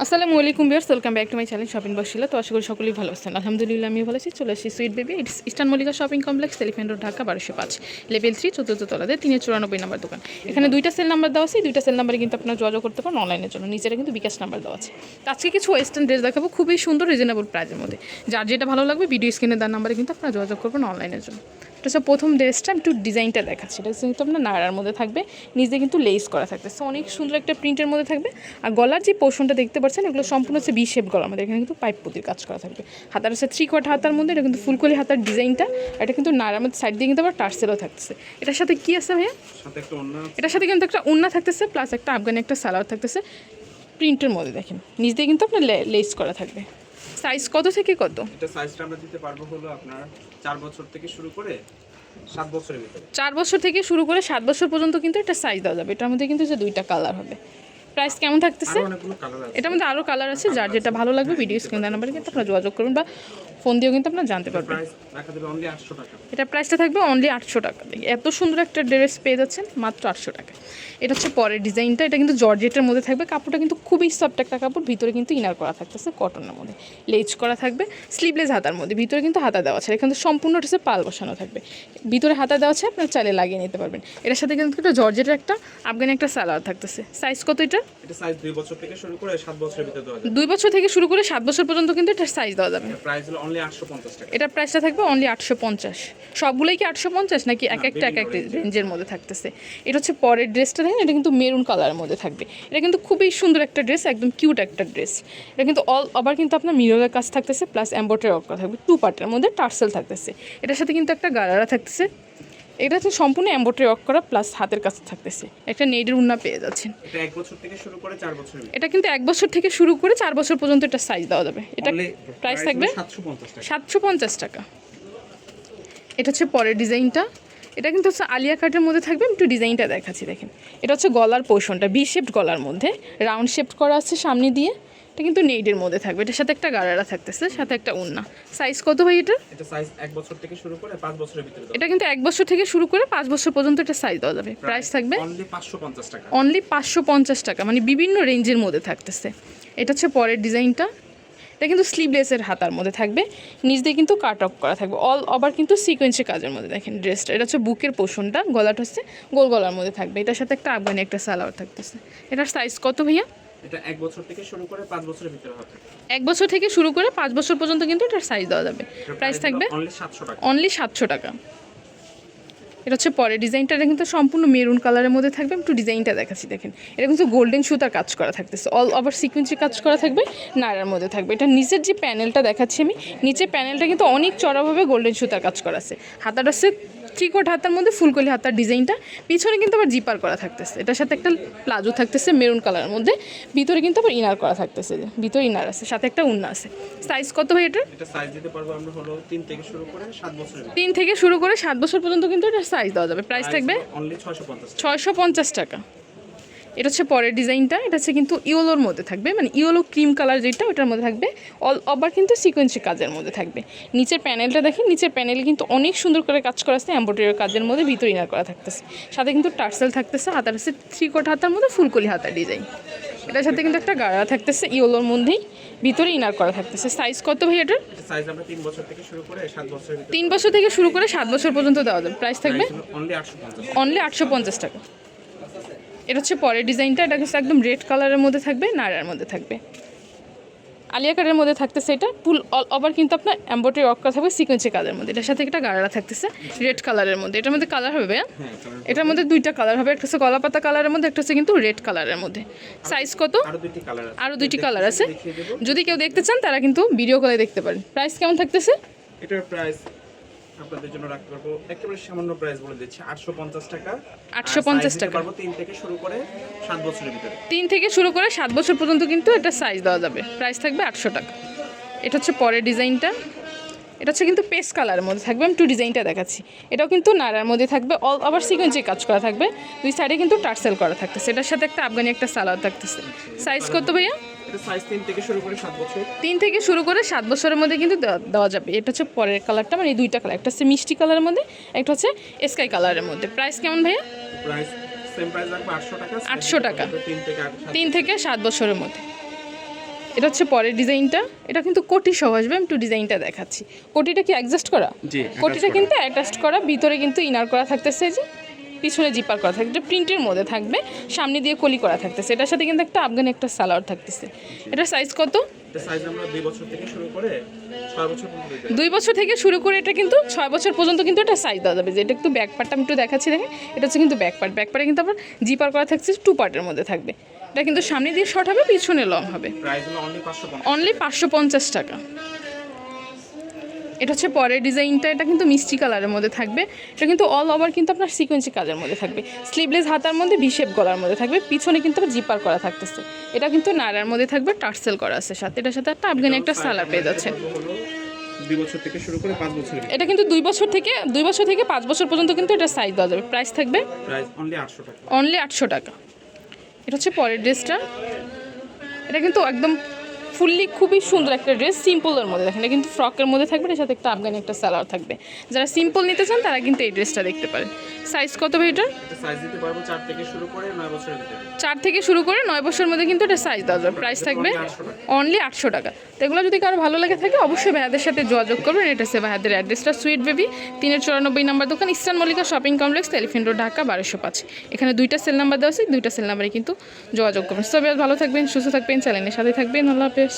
আসসালামু আলাইকুম viewers welcome back to my channel shopping বক্সিলা তো আশা করি সকলেই ভালো আছেন। আলহামদুলিল্লাহ, আমিও ভালো আছি। চলে আসি sweet baby, it's eastern Mallika shopping complex elephant road, Dhaka, বারোশো পাঁচ। লেভেল থ্রি, চতুর্থ তলাতে, তিনের চুরানব্বই নাম্বার দোকান। এখানে দুইটা সেল নাম্বার দেওয়া আছে দুইটা সেল নাম্বারে কিন্তু আপনারা যোগাযোগ করতে পারেন অনলাইনের জন্য। নিচেরা কিন্তু বিকাশ নাম্বার দেওয়া আছে। আজকে কিছু ওয়েস্টার্ন ড্রেস দেখাবো, খুবই সুন্দর রিজনেবল প্রাইজের মধ্যে। যার যেটা ভালো লাগবে ভিডিও স্ক্রিনে দেওয়ার নাম্বারে কিন্তু আপনারা যোগাযোগ করবেন অনলাইনের জন্য। এটা হচ্ছে প্রথম ড্রেসটা একটু ডিজাইনটা দেখাচ্ছি। এটা কিন্তু আপনার নাড়ার মধ্যে থাকবে নিজে কিন্তু লেস করা থাকবে। সো অনেক সুন্দর একটা প্রিন্টের মধ্যে থাকবে। আর গলার যে পোর্শনটা দেখতে পাচ্ছেন এগুলো সম্পূর্ণ হচ্ছে বি শেপ গলা আমাদের এখানে কিন্তু পাইপ পুতির কাজ করা থাকবে। হাতার হচ্ছে থ্রি কোয়ার্ট হাতার মধ্যে এটা কিন্তু ফুলকলি হাতার ডিজাইনটা। এটা কিন্তু নাড়ার মধ্যে সাইড দিয়ে কিন্তু আবার টার্সেলও থাকতেছে। এটার সাথে কি আছে ভাইয়া? এটার সাথে কিন্তু একটা উন্না থাকতেছে প্লাস একটা আফগানি একটা সালোয়ার থাকতেছে। প্রিন্টের মধ্যে দেখেন নিচ দিয়ে কিন্তু আপনার লেস করা থাকবে। সাইজ কত থেকে কত? এটা সাইজটা আমরা দিতে পারব হলো আপনার 4 বছর থেকে শুরু করে সাত বছরের ভিতরে। চার বছর থেকে শুরু করে সাত বছর পর্যন্ত কিন্তু এটা সাইজ দেওয়া যাবে। এটার মধ্যে কিন্তু যে দুইটা কালার হবে। প্রাইস কেমন থাকতেছে? আরও অনেকগুলো কালার আছে। এটার মধ্যে আরও কালার আছে। যার যেটা ভালো লাগবে ভিডিও স্ক্রিন নাম্বারে কিন্তু আপনারা যোগাযোগ করুন বা ফোন দিয়েও কিন্তু আপনারা জানতে পারবেন। এটা প্রাইসটা থাকবে অনলি আটশো টাকা এত সুন্দর একটা ড্রেস পেয়ে যাচ্ছেন মাত্র আটশো টাকা এটা হচ্ছে পরের ডিজাইনটা এটা কিন্তু জর্জেটের মধ্যে থাকবে। কাপড়টা কিন্তু খুবই সফট একটা কাপড় ভিতরে কিন্তু ইনার করা থাকতেছে কটনের মধ্যে। লেজ করা থাকবে স্লিভলেস হাতার মধ্যে। ভিতরে কিন্তু হাতা দেওয়া আছে। এখানে সম্পূর্ণ হচ্ছে পাল বসানো থাকবে। ভিতরে হাতা দেওয়া আছে আপনার চাইলে লাগিয়ে নিতে পারবেন। এটার সাথে কিন্তু একটা জর্জেটের একটা আফগানি একটা সালোয়ার থাকতেছে। সাইজ কত এটা? এটা সাইজ দুই বছর থেকে শুরু করে সাত বছরের ভিতরে দেওয়া যাবে। দুই বছর থেকে শুরু করে সাত বছর পর্যন্ত কিন্তু এটার সাইজ দেওয়া যাবে। প্রাইস হলো অনলি টাকা। এটার প্রাইসটা থাকবে অনলি আটশো পঞ্চাশ। সবগুলোই কি আটশো পঞ্চাশ নাকি এক একটা এক এক রেঞ্জের মধ্যে থাকতেছে? এটা হচ্ছে পরের ড্রেসটা দেখেন এটা কিন্তু মেরুন কালারের মধ্যে থাকবে। এটা কিন্তু খুবই সুন্দর একটা ড্রেস একদম কিউট একটা ড্রেস এটা কিন্তু অল আবার কিন্তু আপনার মিররের কাজ থাকতেছে প্লাস এম্বয়ডারি অক্কা থাকবে। টু পার্টের মধ্যে টার্সেল থাকতেছে। এটার সাথে কিন্তু একটা গালারা থাকতেছে। এটা হচ্ছে সম্পূর্ণ এম্বয়ডারি ওয়ার্ক করা প্লাস হাতের কাছে থাকতেছে। একটা নেডের উন্না পেয়ে যাচ্ছেন। এটা কিন্তু এক বছর থেকে শুরু করে চার বছর পর্যন্ত এটা সাইজ দেওয়া যাবে। এটা প্রাইস থাকবে সাতশো পঞ্চাশ টাকা। এটা হচ্ছে পরের ডিজাইনটা। এটা কিন্তু হচ্ছে আলিয়া কাটের মধ্যে থাকবে। একটু ডিজাইনটা দেখাচ্ছি দেখেন। এটা হচ্ছে গলার পোর্শনটা ভি শেপড গলার মধ্যে। রাউন্ড শেপড করা আছে সামনে দিয়ে। এটা কিন্তু নেইডের মধ্যে থাকবে। এটার সাথে একটা গাড়ারা থাকতেছে সাথে একটা উন্না সাইজ কত হয় এটা? এটা সাইজ এক বছর থেকে শুরু করে পাঁচ বছরের ভিতরে এটা কিন্তু এক বছর থেকে শুরু করে পাঁচ বছর পর্যন্ত এটা সাইজ দেওয়া যাবে। প্রাইস থাকবে অনলি পাঁচশো পঞ্চাশ টাকা। অনলি পাঁচশো পঞ্চাশ টাকা মানে বিভিন্ন রেঞ্জের মধ্যে থাকতেছে। এটা হচ্ছে পরের ডিজাইনটা। এটা কিন্তু স্লিভলেসের হাতার মধ্যে থাকবে। নিচ দিয়ে কিন্তু কাট অফ করা থাকবে। অল ওভার কিন্তু সিকোয়েন্সের কাজের মধ্যে দেখেন ড্রেসটা এটা হচ্ছে বুকের পোষণটা গলাটা হচ্ছে গোল গলার মধ্যে থাকবে। এটার সাথে একটা আফগানি একটা সালোয়ার থাকতেছে। এটার সাইজ কত ভাইয়া? এটা এক বছর থেকে শুরু করে পাঁচ বছরের ভিতরে হবে। এক বছর থেকে শুরু করে পাঁচ বছর পর্যন্ত কিন্তু এটার সাইজ দেওয়া যাবে। প্রাইস থাকবে অনলি সাতশো টাকা। অনলি সাতশো টাকা। এটা হচ্ছে পরের ডিজাইনটা এটা কিন্তু সম্পূর্ণ মেরুন কালারের মধ্যে থাকবে। আমি একটু ডিজাইনটা দেখাচ্ছি দেখেন। এটা কিন্তু গোল্ডেন সুতার কাজ করা থাকতেছে। অল ওভার সিকুয়েন্সি কাজ করা থাকবে নাড়ার মধ্যে থাকবে। এটা নিচের যে প্যানেলটা দেখাচ্ছি আমি নিচের প্যানেলটা কিন্তু অনেক চড়াভাবে গোল্ডেন সুতার কাজ করা আছে হাতাটা হচ্ছে ত্রিকোট হাতার মধ্যে ফুলকলি হাতার ডিজাইনটা। পিছনে কিন্তু আবার জিপার করা থাকতেছে। এটার সাথে একটা প্লাজো থাকতেছে মেরুন কালারের মধ্যে। ভিতরে কিন্তু আবার ইনার করা থাকতেছে যে ভিতরে ইনার আছে সাথে একটা উন্না আছে। সাইজ কত ভাই এটা এটা সাইজ দিতে পারব আমরা হলো তিন থেকে শুরু করে সাত থেকে শুরু করে বছর পর্যন্ত কিন্তু এটা সাইজ দেওয়া যাবে। প্রাইস থাকবে অনলি ছয়শো পঞ্চাশ টাকা। এটা হচ্ছে পরের ডিজাইনটা এটা হচ্ছে কিন্তু ইয়োলোর মধ্যে থাকবে মানে ইয়োলো ক্রিম কালার যেটা ওটার মধ্যে থাকবে। অল ওভার কিন্তু সিকোয়েন্সি কাজের মধ্যে থাকবে। নিচের প্যানেলটা দেখেন নিচের প্যানেলে কিন্তু অনেক সুন্দর করে কাজ করা আছে এম্ব্রয়ডারি কাজের মধ্যে ভিতরে ইনার করা থাকতেছে। সাথে কিন্তু টার্সেল থাকতেছে হাতার হচ্ছে থ্রি কোট হাতার মধ্যে ফুলকলি হাতার ডিজাইন এটার সাথে কিন্তু একটা গাড়া থাকতেছে ইয়োলোর মধ্যেই ভিতরে ইনার করা থাকতেছে। সাইজ কত ভাই এটার? সাইজ আমরা তিন বছর থেকে শুরু করে সাত বছর থেকে শুরু করে বছর পর্যন্ত দেওয়া যাবে। প্রাইস থাকবে? অনলি আটশো পঞ্চাশ টাকা। এটা হচ্ছে পরের ডিজাইনটা এটা হচ্ছে একদম রেড কালারের মধ্যে থাকবে নাড়ার মধ্যে থাকবে। আলিয়া কাটের মধ্যে থাকতেছে এটা ফুল অল ওভার কিন্তু আপনার এম্বয়ডারি অক্কা থাকবে সিকোয়েন্সি কালারের মধ্যে। এটার সাথে একটা গাড়া থাকতেছে রেড কালারের মধ্যে। এটার মধ্যে কালার হবে ভাইয়া? হ্যাঁ এটার মধ্যে দুইটা কালার হবে একটা হচ্ছে কলাপাতা কালারের মধ্যে একটা হচ্ছে কিন্তু রেড কালারের মধ্যে। সাইজ কত? আরও দুইটি কালার আরও দুইটি কালার আছে। যদি কেউ দেখতে চান তারা কিন্তু ভিডিও কলে দেখতে পারেন। প্রাইস কেমন থাকতেছে? এটার প্রাইস আপনাদের জন্য রাখতে পারব একেবারে সামান্য প্রাইস বলে দিচ্ছি আটশো পঞ্চাশ টাকা। 850 টাকা। পারব তিন থেকে শুরু করে সাত বছরের ভিতরে। তিন থেকে শুরু করে সাত বছর পর্যন্ত কিন্তু এটা সাইজ দেওয়া যাবে। প্রাইস থাকবে আটশো টাকা। এটা হচ্ছে পরের ডিজাইনটা। এটা হচ্ছে কিন্তু পেস কালারের মধ্যে থাকবে। আমি টু ডিজাইনটা দেখাচ্ছি। এটাও কিন্তু নাড়ার মধ্যে থাকবে। অল আবার সিকোয়েন্সে কাজ করা থাকবে। দুই সাইডে কিন্তু টার্সেল করা থাকতেছে। এটার সাথে একটা আফগানি একটা সালাদ থাকতেছে। সাইজ কত ভাইয়া? এটা সাইজ তিন থেকে শুরু করে সাত বছর। তিন থেকে শুরু করে সাত বছরের মধ্যে কিন্তু দেওয়া- যাবে। এটা হচ্ছে পরের কালারটা মানে এই দুইটা কালার একটা হচ্ছে মিষ্টি কালারের মধ্যে একটা হচ্ছে স্কাই কালারের মধ্যে। প্রাইস কেমন ভাইয়া? প্রাইস সেম প্রাইস রাখব আটশো টাকা 800 টাকা। তিন থেকে সাত বছরের। মধ্যে। এটা হচ্ছে পরের ডিজাইনটা এটা কিন্তু কোটি সহ আসবে আমি একটু ডিজাইনটা দেখাচ্ছি। কোটিটা কি অ্যাডজাস্ট করা? জি, কোটিটা কিন্তু অ্যাটাচড করা ভিতরে কিন্তু ইনার করা থাকতেছে যে। পিছনে জিপার করা থাকবে এটা প্রিন্টের মধ্যে থাকবে সামনে দিয়ে কলি করা থাকতেছে। এটার সাথে কিন্তু একটা আফগানি একটা সালোয়ার থাকতেছে। এটা সাইজ কত? এটা সাইজ আমরা দুই বছর থেকে শুরু করে ছয় বছর পর্যন্ত দিতে বছর থেকে শুরু করে এটা কিন্তু ছয় বছর পর্যন্ত কিন্তু এটা সাইজ দেওয়া যাবে। যেটা একটু ব্যাক পার্টটা আমি একটু দেখাচ্ছি দেখেন। এটা হচ্ছে কিন্তু ব্যাক পার্ট ব্যাক পার্টে কিন্তু আবার জিপার করা থাকছে টু পার্টের মধ্যে থাকবে। এটা কিন্তু সামনে দিয়ে শর্ট হবে পিছনে লং হবে। অনলি পাঁচশো পঞ্চাশ টাকা। এটা হচ্ছে পরের ডিজাইনটা এটা কিন্তু মিষ্টি কালারের মধ্যে থাকবে। এটা কিন্তু অল ওভার কিন্তু আপনার সিকোয়েন্সি কাজের মধ্যে থাকবে। স্লিভলেস হাতার মধ্যে বিশেপ গলার মধ্যে থাকবে পিছনে কিন্তু আবার জিপার করা থাকতেছে। এটা কিন্তু নাড়ার মধ্যে থাকবে টার্সেল করা আছে সাথে। এটার সাথে একটা আফগানি একটা সালার পেয়ে যাচ্ছে। দুই বছর থেকে শুরু করে পাঁচ বছর এটা কিন্তু দুই বছর থেকে দুই বছর থেকে পাঁচ বছর পর্যন্ত কিন্তু এটা সাইজ দেওয়া যাবে। প্রাইস থাকবে অনলি আটশো টাকা। অনলি আটশো টাকা। এটা হচ্ছে পরের ড্রেসটা এটা কিন্তু একদম ফুললি খুবই সুন্দর একটা ড্রেস, সিম্পলের মধ্যে দেখেন। কিন্তু ফ্রকের মধ্যে থাকবে, এর সাথে একটা আফগানি একটা সালোয়ার থাকবে। যারা সিম্পল নিতে চান, তারা কিন্তু এই ড্রেসটা দেখতে পারেন। সাইজ কত ভাই এটার এটা সাইজ দিতে পারব চার থেকে শুরু করে নয় বছরের ভিতরে। চার থেকে শুরু করে নয় বছরের মধ্যে কিন্তু এটা সাইজ দেওয়া যাবে। প্রাইস থাকবে অনলি আটশো টাকা। তো এগুলো যদি কারও ভালো লাগে থাকে অবশ্যই ভাইয়াদের সাথে যোগাযোগ করবেন। এটা হচ্ছে ভাইয়াদের অ্যাড্রেসটা সুইট বেবি তিনের চুরানব্বই নাম্বার দোকান eastern Mallika shopping complex elephant road Dhaka বারোশো পাঁচ। এখানে দুইটা সেল নাম্বার দেওয়া আছে দুইটা সেল নাম্বারে কিন্তু যোগাযোগ করবেন। সবাই ভালো থাকবেন সুস্থ থাকবেন চ্যানেলের সাথে থাকবেন। আল্লাহ হাফেজ।